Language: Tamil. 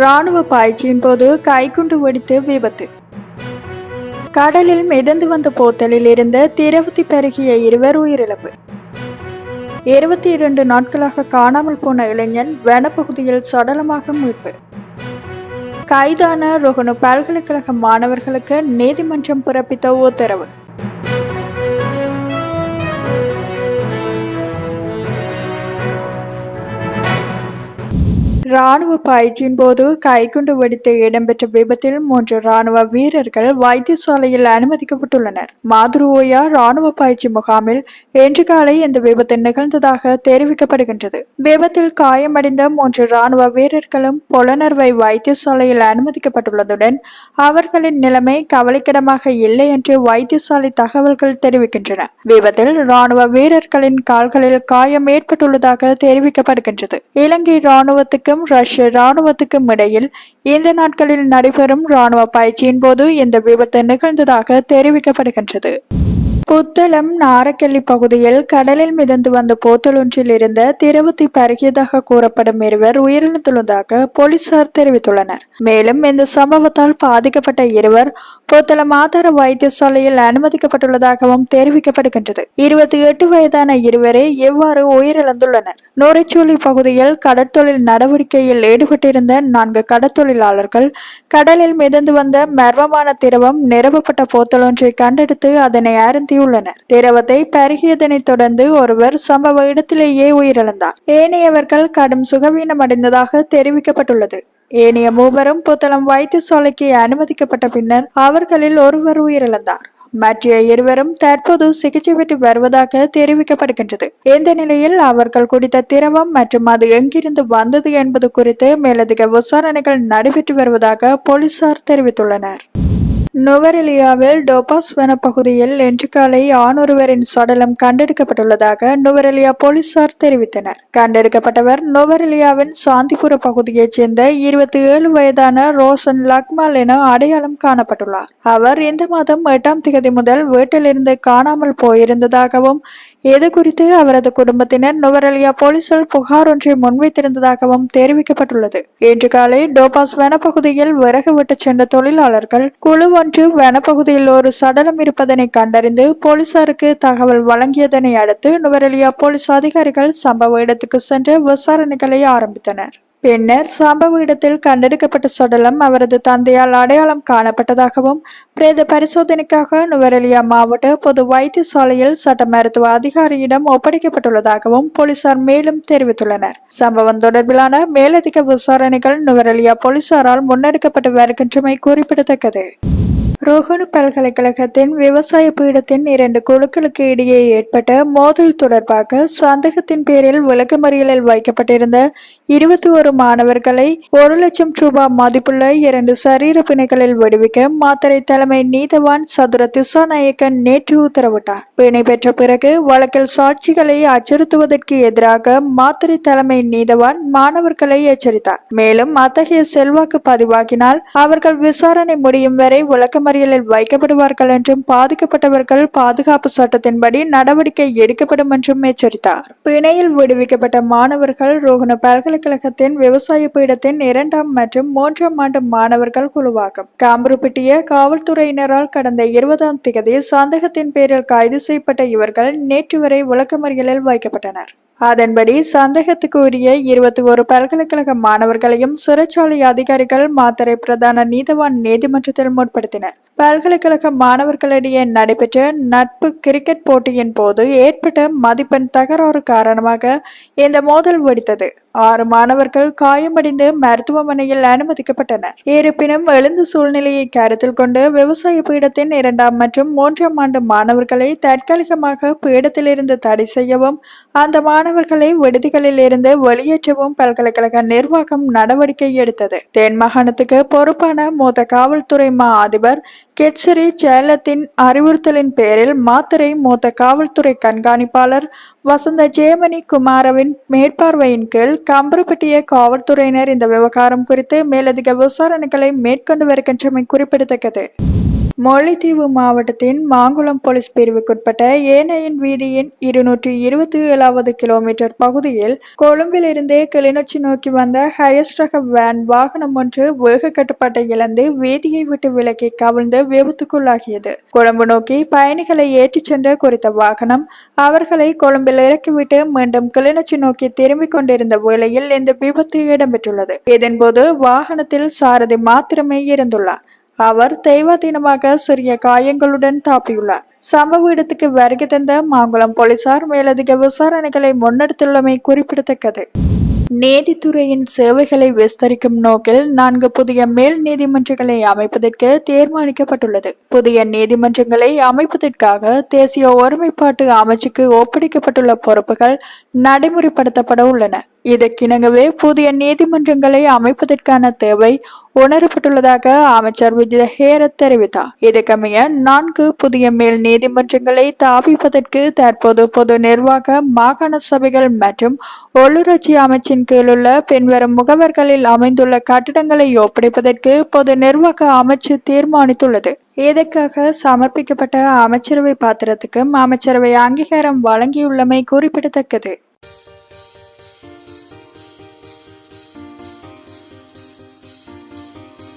ராணுவ பாய்ச்சியின் போது கைக்குண்டு வெடித்து விபத்து. கடலில் மிதந்து வந்த போத்தலில் இருந்த திரவத்தி பெருகிய இருவர் உயிரிழப்பு. இருபத்தி இரண்டு நாட்களாக காணாமல் போன இளைஞன் வனப்பகுதியில் சடலமாக மீட்பு. கைதான ரொகனு பல்கலைக்கழக மாணவர்களுக்கு நீதிமன்றம் பிறப்பித்த உத்தரவு. ராணுவ பயிற்சியின் போது கைக்குண்டு வெடித்து இடம்பெற்ற விபத்தில் மூன்று ராணுவ வீரர்கள் வைத்தியசாலையில் அனுமதிக்கப்பட்டுள்ளனர். மாதுருவோயா ராணுவ பயிற்சி முகாமில் இன்று காலை இந்த விபத்து நிகழ்ந்ததாக தெரிவிக்கப்படுகின்றது. விபத்தில் காயமடைந்த மூன்று ராணுவ வீரர்களும் புலனர்வை வைத்தியசாலையில் அனுமதிக்கப்பட்டுள்ளதுடன் அவர்களின் நிலைமை கவலைக்கிடமாக இல்லை என்று வைத்தியசாலை தகவல்கள் தெரிவிக்கின்றன. விபத்தில் ராணுவ வீரர்களின் கால்களில் காயம் ஏற்பட்டுள்ளதாக தெரிவிக்கப்படுகின்றது. இலங்கை ராணுவத்துக்கும் ரஷ்ய ராணுவத்துக்கும் இடையில் இந்த நாட்களில் நடைபெறும் ராணுவ பயிற்சியின் போது இந்த விபத்து நிகழ்ந்ததாக தெரிவிக்கப்படுகின்றது. புத்தளம் நாரக்கல்லி பகுதியில் கடலில் மிதந்து வந்த போத்தலொன்றில் இருந்த திரவத்தை பருகியதாக கூறப்படும் இருவர் உயிரிழந்துள்ளதாக போலீசார் தெரிவித்துள்ளனர். மேலும் இந்த சம்பவத்தால் பாதிக்கப்பட்ட இருவர் புத்தளம் ஆதார வைத்தியசாலையில் அனுமதிக்கப்பட்டுள்ளதாகவும் தெரிவிக்கப்படுகின்றது. இருபத்தி எட்டு வயதான இருவரே எவ்வாறு உயிரிழந்துள்ளனர்? நூரைச்சோலி பகுதியில் கடற்தொழில் நடவடிக்கையில் ஈடுபட்டிருந்த நான்கு கடற்தொழிலாளர்கள் கடலில் மிதந்து வந்த மர்மமான திரவம் நிரப்பப்பட்ட போத்தலொன்றை கண்டெடுத்து அதனை அருந்தி அருந்தியுள்ளனர் திரவத்தை பருகியதனைத் தொடர்ந்து ஒருவர் சம்பவ இடத்திலேயே உயிரிழந்தார். ஏனையவர்கள் கடும் சுகவீனம் அடைந்ததாக தெரிவிக்கப்பட்டுள்ளது. ஏனைய மூவரும் புத்தளம் வைத்தியசாலைக்கு அனுமதிக்கப்பட்ட பின்னர் அவர்களில் ஒருவர் உயிரிழந்தார். மற்ற இருவரும் தற்போது சிகிச்சை பெற்று வருவதாக தெரிவிக்கப்படுகின்றது. இந்த நிலையில் அவர்கள் குடித்த திரவம் மற்றும் அது எங்கிருந்து வந்தது என்பது குறித்து மேலதிக விசாரணைகள் நடைபெற்று வருவதாக போலீசார் தெரிவித்துள்ளனர். நுவரெலியாவில் டோபாஸ் வனப்பகுதியில் இன்று காலை ஆணொருவரின் சடலம் கண்டெடுக்கப்பட்டுள்ளதாக நுவரெலியா போலீசார் தெரிவித்தனர். கண்டெடுக்கப்பட்டவர் நுவரெலியாவின் சாந்திபுர பகுதியைச் சேர்ந்த இருபத்தி ஏழு வயதான ரோசன் லக்மால் என அடையாளம் காணப்பட்டுள்ளார். அவர் இந்த மாதம் எட்டாம் தேதி முதல் வீட்டிலிருந்து காணாமல் போயிருந்ததாகவும் இது குறித்து அவரது குடும்பத்தினர் நுவரெலியா போலீசில் புகார் ஒன்றை முன்வைத்திருந்ததாகவும் தெரிவிக்கப்பட்டுள்ளது. இன்று காலை டோபாஸ் வனப்பகுதியில் விறகு விட்டுச் சென்ற தொழிலாளர்கள் குழு ஒன்று வனப்பகுதியில் ஒரு சடலம் இருப்பதனை கண்டறிந்து போலீசாருக்கு தகவல் வழங்கியதனை அடுத்து நுவரெலியா போலீஸ் அதிகாரிகள் சம்பவ இடத்துக்கு சென்று விசாரணைகளை ஆரம்பித்தனர். பின்னர் சம்பவ இடத்தில் கண்டெடுக்கப்பட்ட சடலம் அவரது தந்தையால் அடையாளம் காணப்பட்டதாகவும் பிரேத பரிசோதனைக்காக நுவரெலியா மாவட்ட பொது வைத்தியசாலையில் சட்ட மருத்துவ அதிகாரியிடம் ஒப்படைக்கப்பட்டுள்ளதாகவும் போலீசார் மேலும் தெரிவித்துள்ளனர். சம்பவம் தொடர்பிலான மேலதிக விசாரணைகள் நுவரெலியா போலீசாரால் முன்னெடுக்கப்பட்டு வருகின்றமை குறிப்பிடத்தக்கது. ரோஹனு பல்கலைக்கழகத்தின் விவசாய பீடத்தின் இரண்டு குழுக்களுக்கு இடையே ஏற்பட்ட மோதல் தொடர்பாக சந்தேகத்தின் பேரில் விளக்கமறியலில் வைக்கப்பட்டிருந்த இருபத்தி ஒரு மாணவர்களை ஒரு லட்சம் ரூபாய் மதிப்புள்ள இரண்டு சரீர பிணைகளில் விடுவிக்க மாத்தறை தலைமை நீதவான் சதுர திசாநாயக்கன் நேற்று உத்தரவிட்டார். பிணை பெற்ற பிறகு வழக்கில் சாட்சிகளை அச்சுறுத்துவதற்கு எதிராக மாத்தறை தலைமை நீதவான் மாணவர்களை எச்சரித்தார். மேலும் அத்தகைய செல்வாக்கு பதிவாகினால் அவர்கள் விசாரணை முடியும் வரை மறியலில் வைக்கப்படுவார்கள் என்றும் பாதிக்கப்பட்டவர்கள் பாதுகாப்பு சட்டத்தின்படி நடவடிக்கை எடுக்கப்படும் என்றும் எச்சரித்தார். பிணையில் விடுவிக்கப்பட்ட மாணவர்கள் ரோஹண பல்கலைக்கழகத்தின் விவசாய பீடத்தின் இரண்டாம் மற்றும் மூன்றாம் ஆண்டு மாணவர்கள் குழுவாகும். காம்பருப்பிட்டிய காவல்துறையினரால் கடந்த இருபதாம் தேதி சந்தேகத்தின் பேரில் கைது செய்யப்பட்ட இவர்கள் நேற்று வரை விளக்கமறியலில் வைக்கப்பட்டனர். அதன்படி சந்தேகத்துக்கு உரிய இருபத்தி ஒரு பல்கலைக்கழக மாணவர்களையும் சிறைச்சாலை அதிகாரிகள் மாத்தறை பிரதான நீதவான் நீதிமன்றத்தில் முற்படுத்தினர். பல்கலைக்கழக மாணவர்களிடையே நடைபெற்ற நட்பு கிரிக்கெட் போட்டியின் போது ஏற்பட்ட மதிப்பெண் தகராறு காரணமாக இந்த மோதல் வெடித்தது. ஆறு மாணவர்கள் காயமடைந்து மருத்துவமனையில் அனுமதிக்கப்பட்டனர். இருப்பினும் எழுந்த சூழ்நிலையை கருத்தில் கொண்டு விவசாய பீடத்தின் இரண்டாம் மற்றும் மூன்றாம் ஆண்டு மாணவர்களை தற்காலிகமாக பீடத்திலிருந்து தடை செய்யவும் அந்த மாணவர்களை விடுதிகளில் இருந்து வெளியேற்றவும் பல்கலைக்கழக நிர்வாகம் நடவடிக்கை எடுத்தது. தென் மாகாணத்துக்கு பொறுப்பான மூத்த காவல்துறை மா அதிபர் கெட்சரி சேலத்தின் அறிவுறுத்தலின் பேரில் மாத்தரை மூத்த காவல்துறை கண்காணிப்பாளர் வசந்த ஜெயமணி குமாரவின் மேற்பார்வையின் கீழ் கம்பரப்பட்டிய காவல்துறையினர் இந்த விவகாரம் குறித்து மேலதிக விசாரணைகளை மேற்கொண்டு வருகின்றமை குறிப்பிடத்தக்கது. முல்லைத்தீவு மாவட்டத்தின் மாங்குளம் போலீஸ் பிரிவுக்குட்பட்ட ஏனையின் வீதியின் இருநூற்றி இருபத்தி ஏழாவது கிலோமீட்டர் பகுதியில் கொழும்பிலிருந்து கிளிநொச்சி நோக்கி வந்த ஹயஸ் ரக வேன் வாகனம் ஒன்று வேக கட்டுப்பாட்டை இழந்து வீதியை விட்டு விலக்கி கவிழ்ந்து விபத்துக்குள்ளாகியது. கொழும்பு நோக்கி பயணிகளை ஏற்றிச் சென்ற குறித்த வாகனம் அவர்களை கொழும்பில் இறக்கிவிட்டு மீண்டும் கிளிநொச்சி நோக்கி திரும்பிக் கொண்டிருந்த வேளையில் இந்த விபத்து இடம்பெற்றுள்ளது. இதன்போது வாகனத்தில் சாரதி மாத்திரமே இருந்துள்ளார். அவர் தெய்வாதீனமாக சிறிய காயங்களுடன் தாப்பியுள்ளார். சம்பவ இடத்துக்கு வருகை தந்த மாங்குளம் போலீசார் மேலதிக விசாரணைகளை முன்னெடுத்துள்ளமை குறிப்பிடத்தக்கது. நீதித்துறையின் சேவைகளை விஸ்தரிக்கும் நோக்கில் நான்கு புதிய மேல் நீதிமன்றங்களை அமைப்பதற்கு தீர்மானிக்கப்பட்டுள்ளது. புதிய நீதிமன்றங்களை அமைப்பதற்காக தேசிய ஒருமைப்பாட்டு அமைச்சுக்கு ஒப்படைக்கப்பட்டுள்ள பொறுப்புகள் நடைமுறைப்படுத்தப்பட உள்ளன. இதற்கிணங்கவே புதிய நீதிமன்றங்களை அமைப்பதற்கான தேவை உணரப்பட்டுள்ளதாக அமைச்சர் விஜய ஹேரத் தெரிவித்தார். இதற்கமைய நான்கு புதிய மேல் நீதிமன்றங்களை தாவிப்பதற்கு தற்போது பொது நிர்வாக மாகாண சபைகள் மற்றும் உள்ளூராட்சி அமைச்சின் கீழுள்ள பின்வரும் முகவர்களில் அமைந்துள்ள கட்டிடங்களை ஒப்படைப்பதற்கு பொது நிர்வாக அமைச்சு தீர்மானித்துள்ளது. இதற்காக சமர்ப்பிக்கப்பட்ட அமைச்சரவை பாத்திரத்துக்கும் அமைச்சரவை அங்கீகாரம் வழங்கியுள்ளமை குறிப்பிடத்தக்கது.